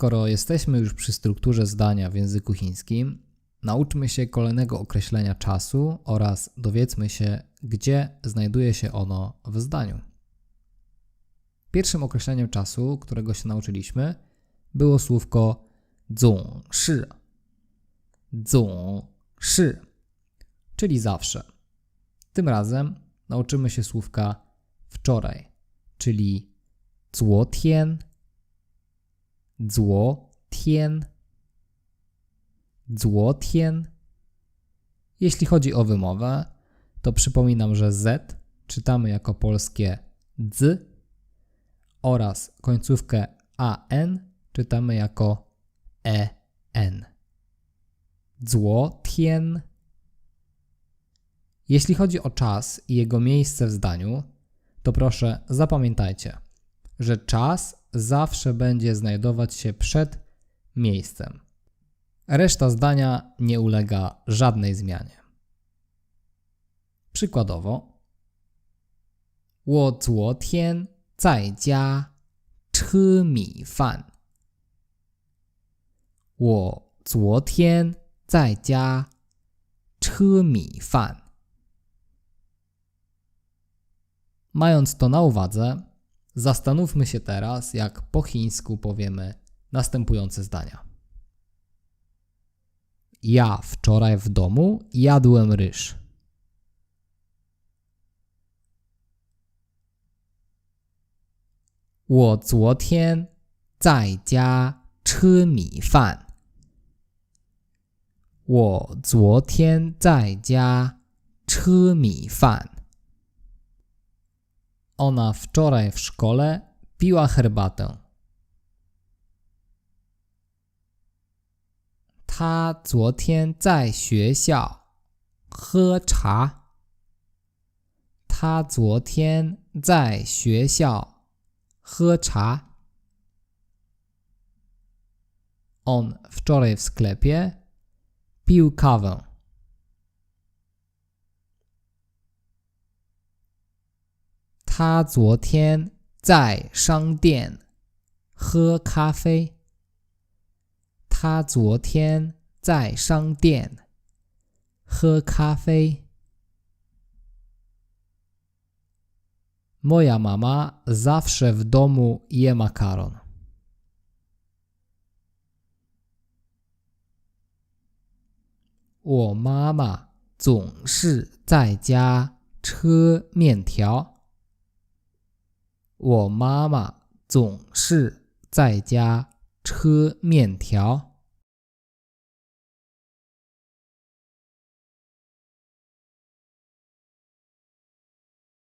Skoro jesteśmy już przy strukturze zdania w języku chińskim, nauczmy się kolejnego określenia czasu oraz dowiedzmy się, gdzie znajduje się ono w zdaniu. Pierwszym określeniem czasu, którego się nauczyliśmy, było słówko 总是 shi, czyli zawsze. Tym razem nauczymy się słówka wczoraj, czyli 昨天 zło tien. Zło tien. Jeśli chodzi o wymowę, to przypominam, że z czytamy jako polskie dz oraz końcówkę an czytamy jako en. Zło tien. Jeśli chodzi o czas i jego miejsce w zdaniu, to proszę zapamiętajcie, że czas zawsze będzie znajdować się przed miejscem. Reszta zdania nie ulega żadnej zmianie. Przykładowo, 我昨天在家吃米饭。我昨天在家吃米饭。Mając to na uwadze, Zastanówmy się teraz, jak po chińsku powiemy następujące zdania. Ja wczoraj w domu jadłem ryż. Wo zuotian mi fan. Wo mi fan. Ona wczoraj w szkole piła herbatę. 他昨天在学校喝茶。他昨天在学校。喝茶. On wczoraj w sklepie pił kawę. Ta 昨天在商店喝咖啡。他昨天在商店喝咖啡。Moja mama zawsze w domu je makaron. O mama 总是在家吃面条。我妈妈总是在家吃面条。